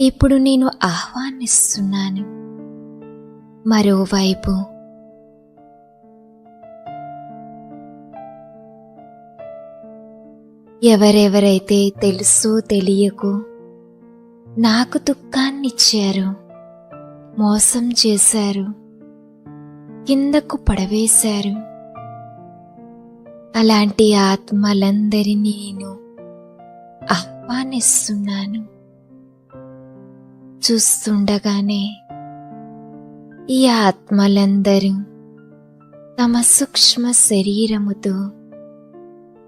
ఇప్పుడు నేను ఆహ్వానిస్తున్నాను. మరోవైపు ఎవరెవరైతే తెలుసో తెలియకు నాకు దుఃఖాన్నిచ్చారు మోసం చేశారు కిందకు పడవేశారు. అలాంటి ఆత్మలందరినీ నేను ఆహ్వానిస్తున్నాను. చూస్తుండగానే ఈ ఆత్మలందరూ తమ సూక్ష్మ శరీరముతో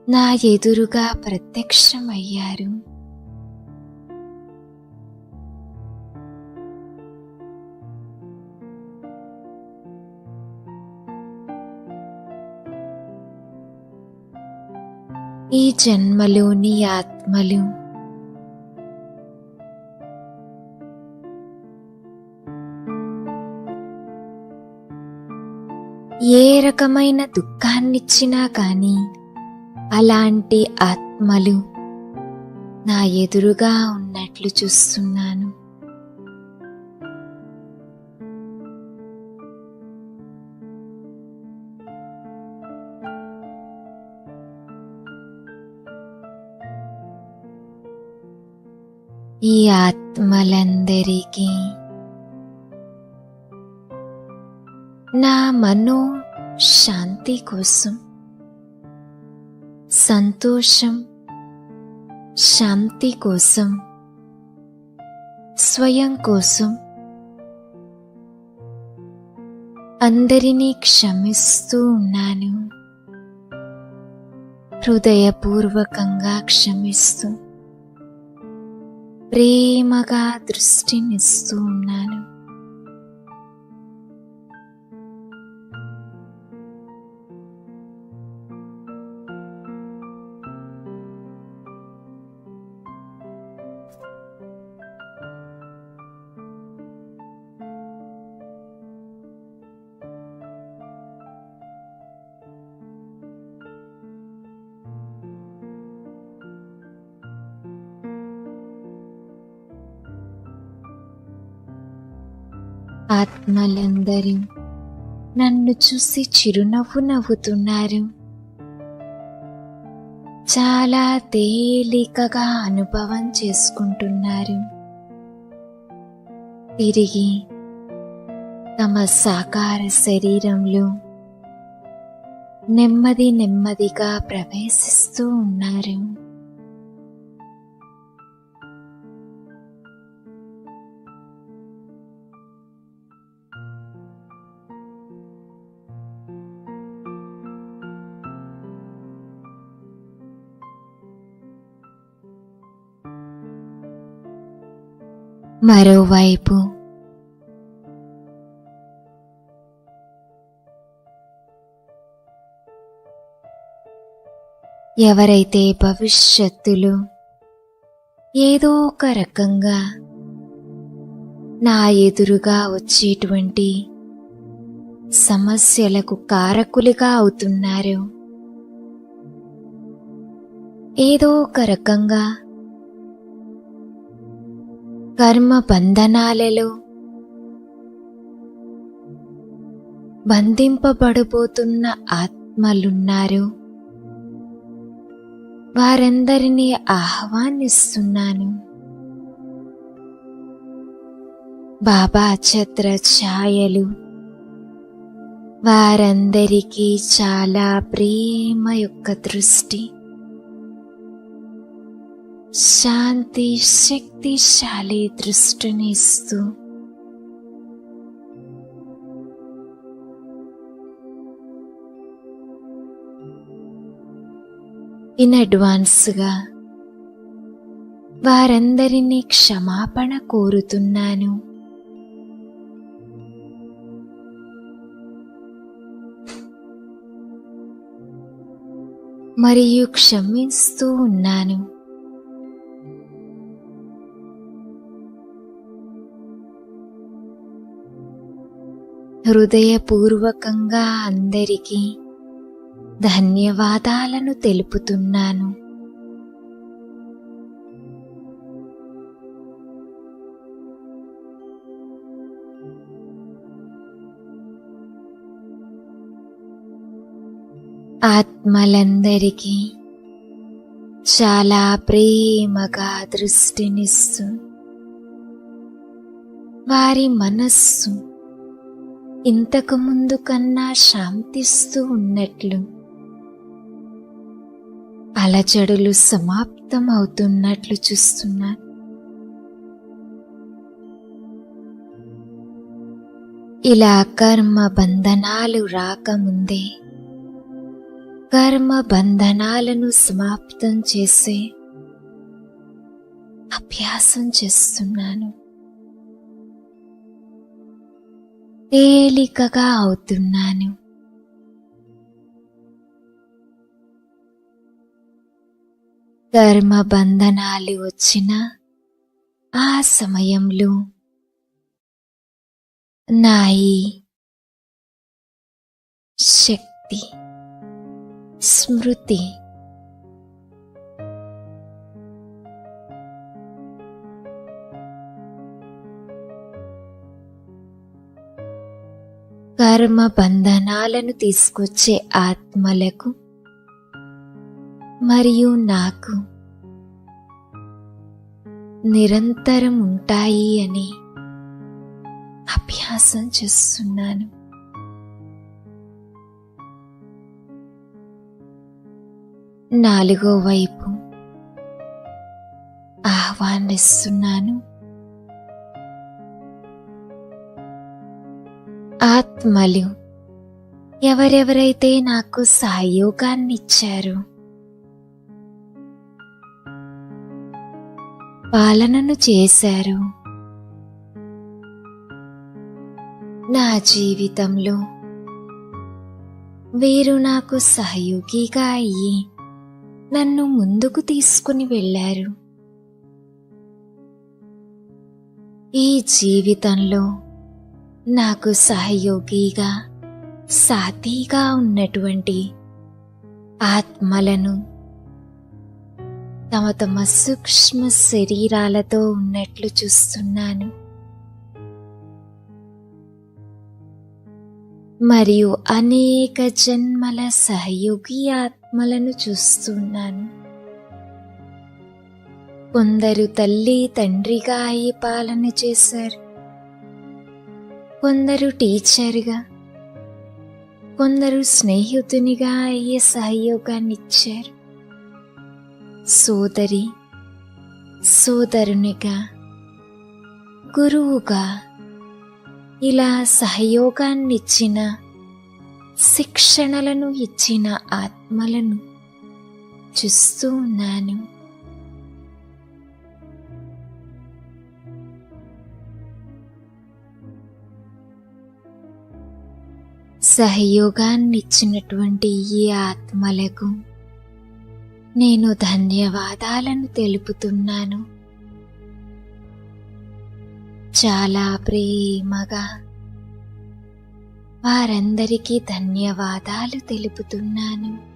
నా ఎదురుగా ప్రత్యక్షమయ్యారు. ఈ జన్మలోని ఆత్మలు ఏ రకమైన దుఃఖాన్నిచ్చినా కానీ అలాంటి ఆత్మలు నా ఎదురుగా ఉన్నట్లు చూస్తున్నాను. ఈ ఆత్మలందరికీ నా మనో శాంతి కోసం సంతోషం శాంతి కోసం స్వయం కోసం అందరినీ క్షమిస్తూ ఉన్నాను. హృదయపూర్వకంగా క్షమిస్తూ. ప్రేమగా దృష్టినిస్తూ ఉన్నాను. ఆత్మలందరూ నన్ను చూసి చిరునవ్వు నవ్వుతున్నారు. చాలా తేలికగా అనుభవం చేసుకుంటున్నారు. తిరిగి తమ సాకార శరీరంలో నెమ్మది నెమ్మదిగా ప్రవేశిస్తూ ఉన్నారు. మరోవైపు. ఎవరైతే భవిష్యత్తులో ఏదో ఒక రకంగా నా ఎదురుగా వచ్చేటువంటి సమస్యలకు కారకులుగా అవుతున్నారు ఏదో ఒక రకంగా కర్మ బంధనాలలో బంధింపబడబోతున్న ఆత్మలున్నారు వారందరినీ ఆహ్వానిస్తున్నాను. బాబా ఛత్ర ఛాయలు వారందరికీ చాలా ప్రేమ యొక్క దృష్టి. శాంతి శక్తిశాలి దృష్టిని ఇస్తూ ఇన్ అడ్వాన్స్గా వారందరినీ క్షమాపణ కోరుతున్నాను. మరియు క్షమిస్తూ ఉన్నాను. హృదయపూర్వకంగా అందరికీ ధన్యవాదాలను తెలుపుతున్నాను. ఆత్మలందరికీ చాలా ప్రేమగా దృష్టినిస్తూ వారి మనస్సు ఇంతకు ముందు కన్నా శాంతిస్తూ ఉన్నట్లు. అలజడులు సమాప్తం అవుతున్నట్లు చూస్తున్నాను ఇలా కర్మ బంధనాలు రాకముందే కర్మ బంధనాలను సమాప్తం చేసే అభ్యాసం చేస్తున్నాను. తేలికగా అవుతున్నాను. కర్మ బంధనాలు వచ్చిన ఆ సమయంలో నాయి శక్తి స్మృతి కర్మ బంధనాలను తీసుకొచ్చే ఆత్మలకు మరియు నాకు నిరంతరం ఉంటాయి అని అభ్యాసం చేస్తున్నాను. నాలుగో వైపు ఆహ్వానిస్తున్నాను. ఆత్మలు. ఎవరెవరైతే నాకు సహయోగాన్ని ఇచ్చారో పాలనను చేశారు నా జీవితంలో వీరు నాకు సహయోగిగా అయ్యి నన్ను ముందుకు తీసుకుని వెళ్ళారు. ఈ జీవితంలో నాకు సహయోగిగా సాథీగా ఉన్నటువంటి ఆత్మలను తమ తమ సూక్ష్మ శరీరాలతో ఉన్నట్లు చూస్తున్నాను. మరియు అనేక జన్మల సహయోగి ఆత్మలను చూస్తున్నాను. కొందరు తల్లి తండ్రిగా అయి పాలన చేశారు. కొందరు టీచర్గా కొందరు స్నేహితునిగా అయ్యే సహయోగాన్ని ఇచ్చారు సోదరి సోదరునిగా గురువుగా ఇలా సహయోగాన్నిచ్చిన శిక్షణలను ఇచ్చిన ఆత్మలను చూస్తూ ఉన్నాను. సహయోగాన్ని ఇచ్చినటువంటి ఈ ఆత్మలకు నేను ధన్యవాదాలను తెలుపుతున్నాను. చాలా ప్రేమగా వారందరికీ ధన్యవాదాలు తెలుపుతున్నాను.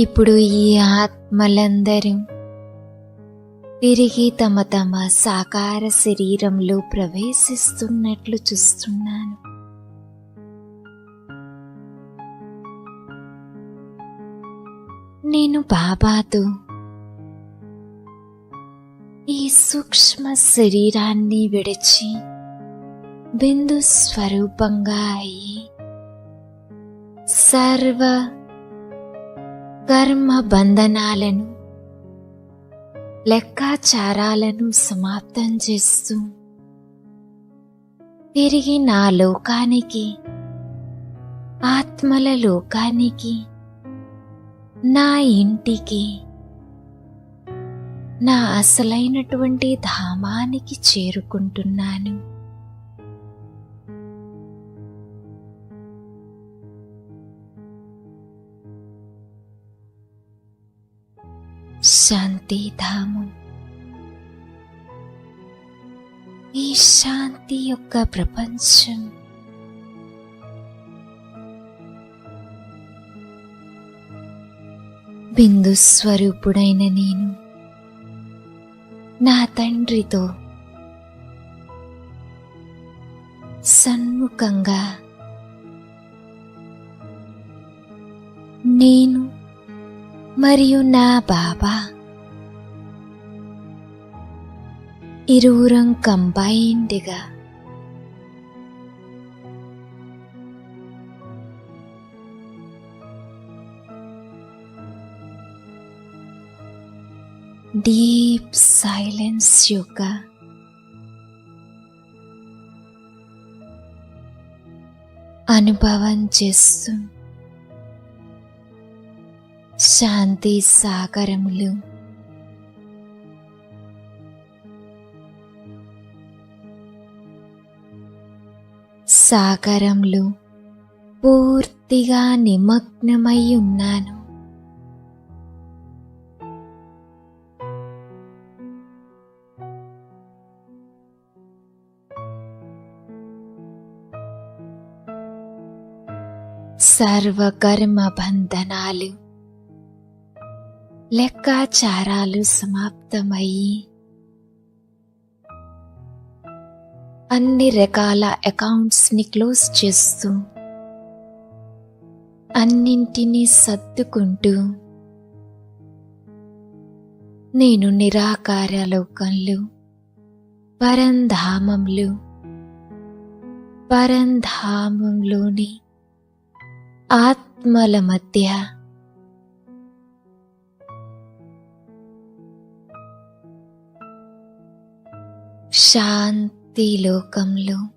ఇప్పుడు ఈ ఆత్మలందరూ తిరిగి తమ తమ సాకార శరీరంలో ప్రవేశిస్తున్నట్లు చూస్తున్నాను. నేను బాబాతో ఈ సూక్ష్మ శరీరాన్ని విడిచి బిందు స్వరూపంగా అయి సర్వ కర్మ బంధనాలను లెక్కాచారాలను సమాప్తం చేస్తూ తిరిగి నా లోకానికి ఆత్మల లోకానికి నా ఇంటికి నా అసలైనటువంటి ధామానికి చేరుకుంటున్నాను. శాంతిధామం. ఈ శాంతి యొక్క ప్రపంచం బిందు స్వరూపుడైన నేను నా తండ్రితో సన్ముఖంగా మరియు నా బాబా. ఇరువురం కంబైన్డ్గా. డీప్ సైలెన్స్ యొక్క అనుభవం చేస్తూ శాంతి సాగరములు. సాగరంలో పూర్తిగా నిమగ్నమై ఉన్నాను. సర్వకర్మ బంధనాలు లెక్కాచారాలు సమాప్తమయ్యి అన్ని రకాల అకౌంట్స్ని క్లోజ్ చేస్తూ అన్నింటినీ సర్దుకుంటూ నేను నిరాకార లోకంలో పరంధామంలో పరంధామంలోని ఆత్మల మధ్య శాంతి లోకంలో.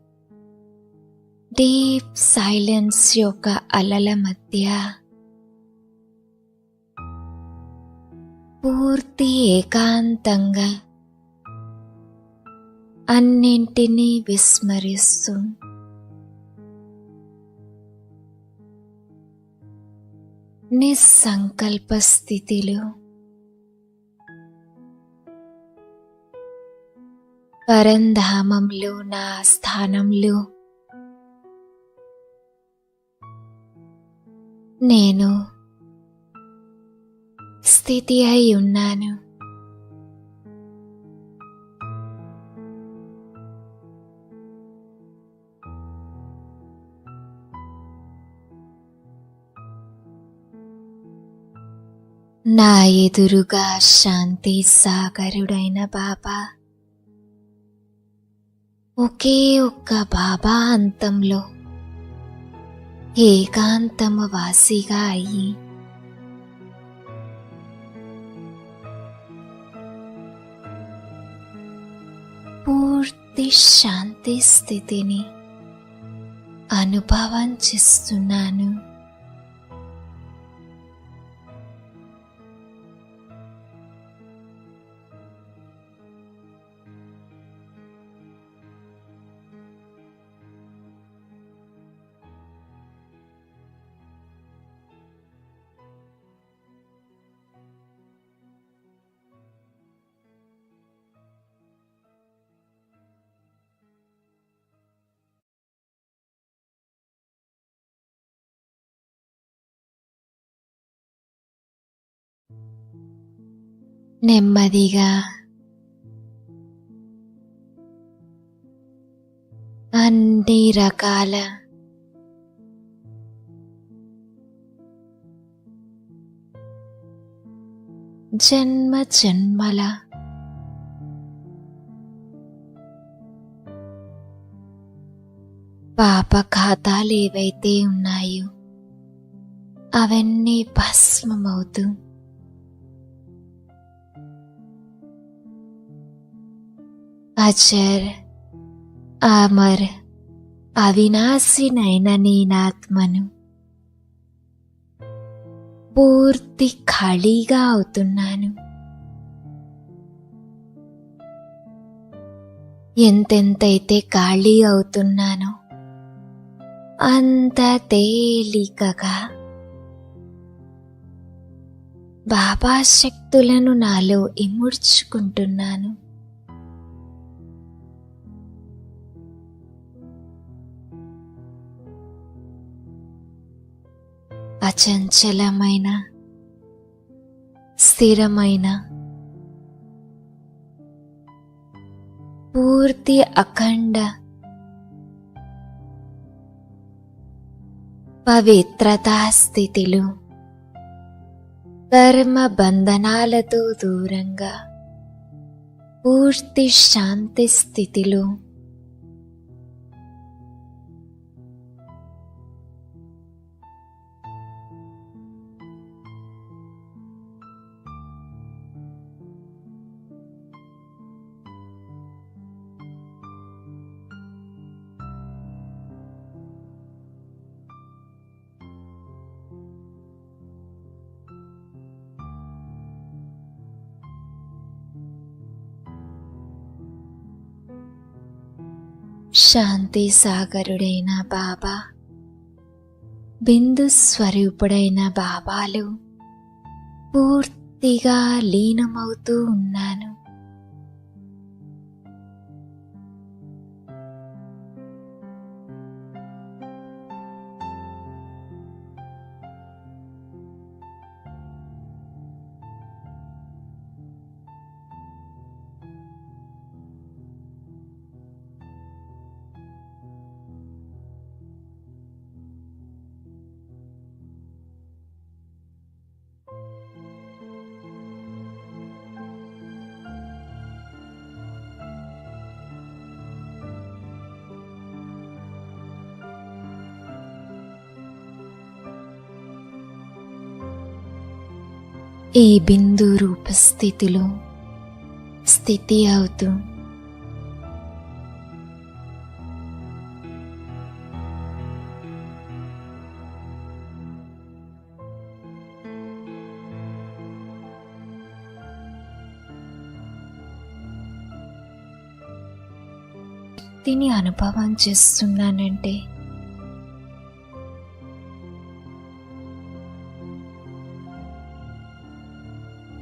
డీప్ సైలెన్స్ యొక్క అలల మధ్య పూర్తి ఏకాంతంగా అన్నింటినీ విస్మరిస్తూ. నిస్సంకల్ప స్థితిలో పరంధామంలో నా స్థానంలో నేను స్థితి అయి ఉన్నాను. నా ఎదురుగా శాంతి సాగరుడైన బాబా ఒకే ఒక్క బాబా అంతంలో ఏకాంతమ వాసిగా అయ్యి పూర్తి శాంతి స్థితిని అనుభవం చేస్తున్నాను. నెమ్మదిగా. అన్ని రకాల జన్మ జన్మల పాప ఖాతాలు ఏవైతే ఉన్నాయో అవన్నీ భస్మమవుతూ అచర్ అమర్ అవినాశినైన నీనాత్మను పూర్తి ఖాళీగా అవుతున్నాను ఎంతెంతైతే ఖాళీ అవుతున్నానో అంత తేలికగా బాబా శక్తులను నాలో ఇముడ్చుకుంటున్నాను అచంచలమైన స్థిరమైన పూర్తి అఖండ పవిత్రతా స్థితిలో కర్మ బంధనాలతో దూరంగా పూర్తి శాంతి స్థితిలో. శాంతి సాగరుడైన బాబా. బిందు స్వరూపుడైన బాబాలు పూర్తిగా లీనమవుతూ ఉన్నారు. ఈ బిందు రూప స్థితిలో స్థితి అవుతూ దీని అనుభవం చేస్తున్నానంటే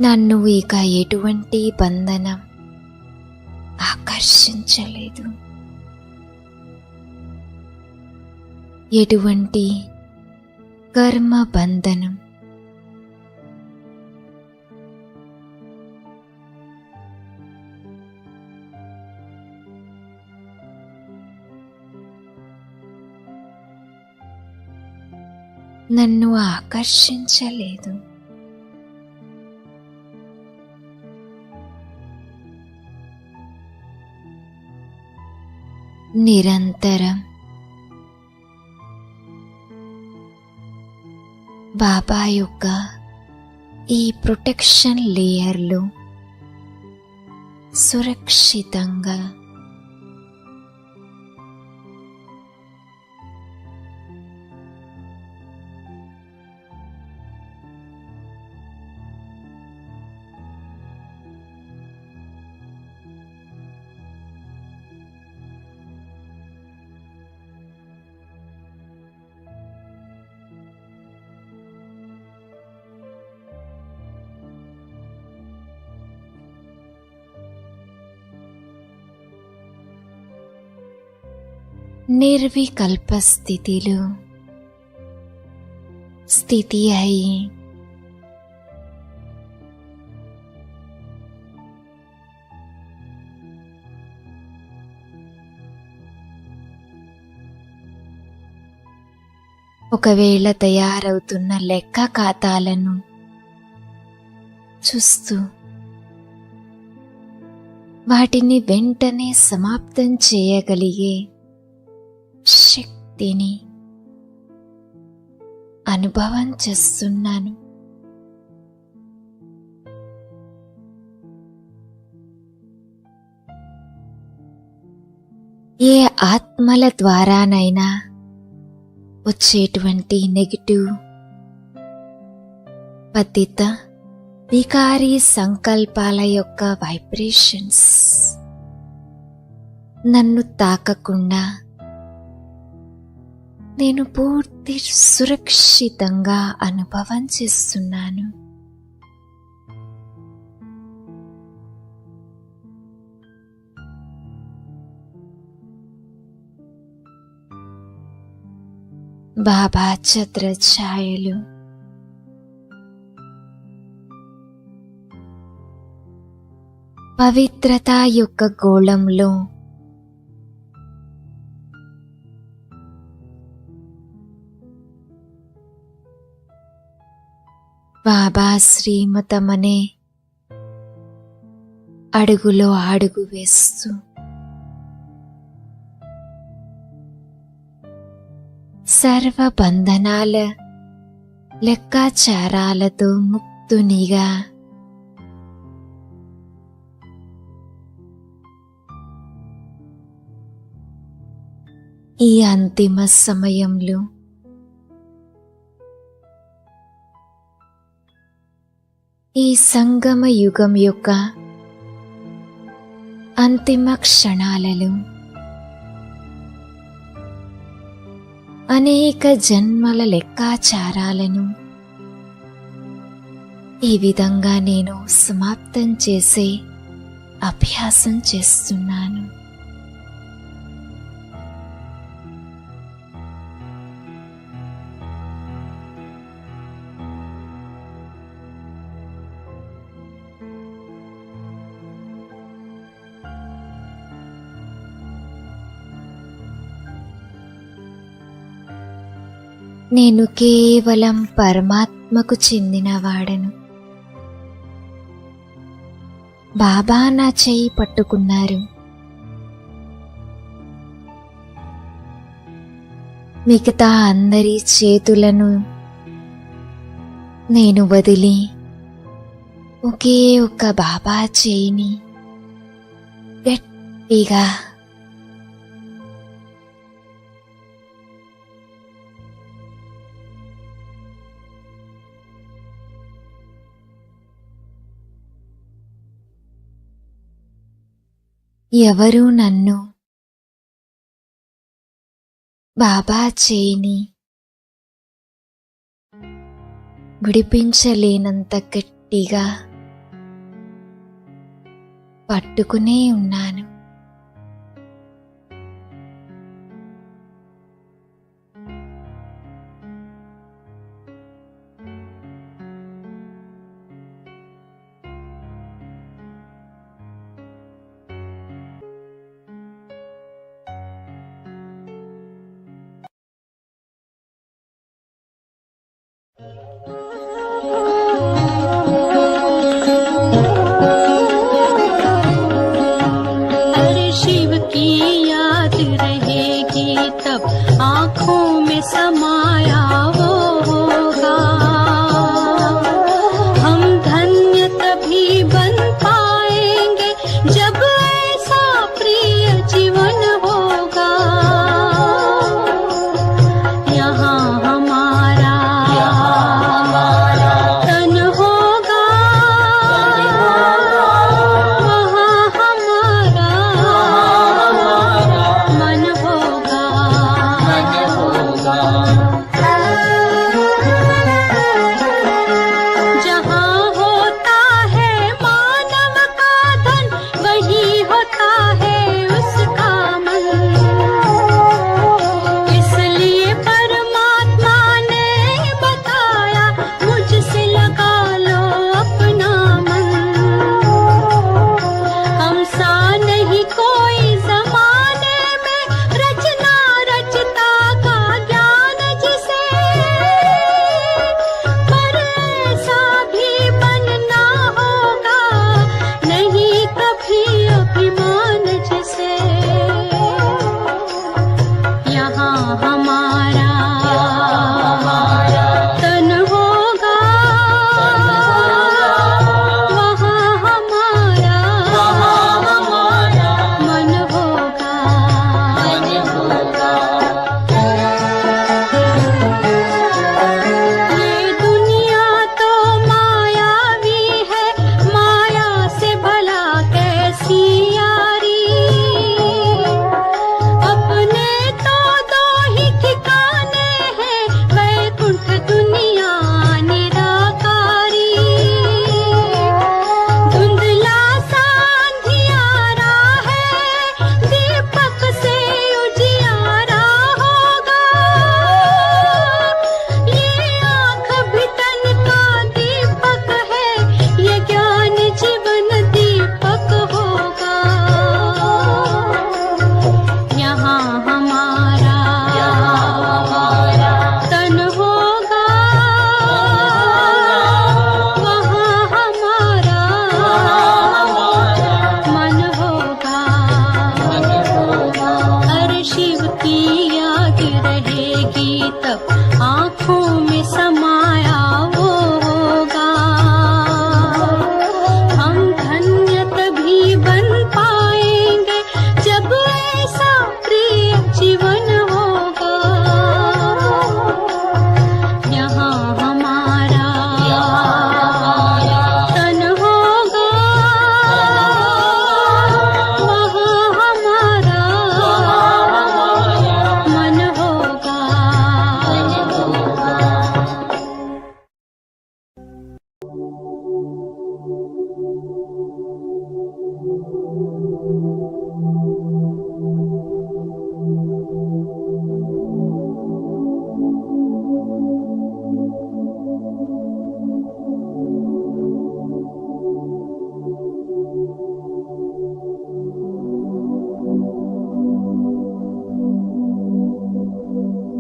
నన్ను ఇక ఎటువంటి బంధనం ఆకర్షించలేదు. ఎటువంటి కర్మ బంధనం నన్ను ఆకర్షించలేదు. నిరంతరం. బాబా యొక్క ఈ ప్రొటెక్షన్ లేయర్లు సురక్షితంగా నిర్వికల్ప స్థితిలో. స్థితి అయి ఒకవేళ తయారవుతున్న లెక్క ఖాతాలను చూస్తూ వాటిని వెంటనే సమాప్తం చేయగలిగే శక్తిని అనుభవం చేస్తున్నాను. ఏ ఆత్మల ద్వారానైనా వచ్చేటువంటి నెగిటివ్ పతిత వికారీ సంకల్పాల యొక్క వైబ్రేషన్స్ నన్ను తాకకుండా నేను పూర్తి సురక్షితంగా అనుభవం చేస్తున్నాను. బాబా చత్ర ఛాయలు పవిత్రత యొక్క గోళంలో బాబా శ్రీమతమనే అడుగులో అడుగు వేస్తూ. సర్వ బంధనాల లెక్కాచారాలతో ముక్తునిగా. ఈ అంతిమ సమయంలో ఈ సంగమ యుగం యొక్క అంతిమ క్షణాలలో అనేక జన్మల లెక్కాచారాలను ఈ విధంగా నేను సమాప్తం చేసే అభ్యాసం చేస్తున్నాను. నేను కేవలం పరమాత్మకు చెందినవాడను. బాబా నా చేయి పట్టుకున్నారు. మిగతా అందరి చేతులను నేను వదిలి ఒకే ఒక్క బాబా చేయిని గట్టిగా ఎవరు నన్ను? బాబా చేయిని. విడిపించలేనంత గట్టిగా పట్టుకునే ఉన్నాను.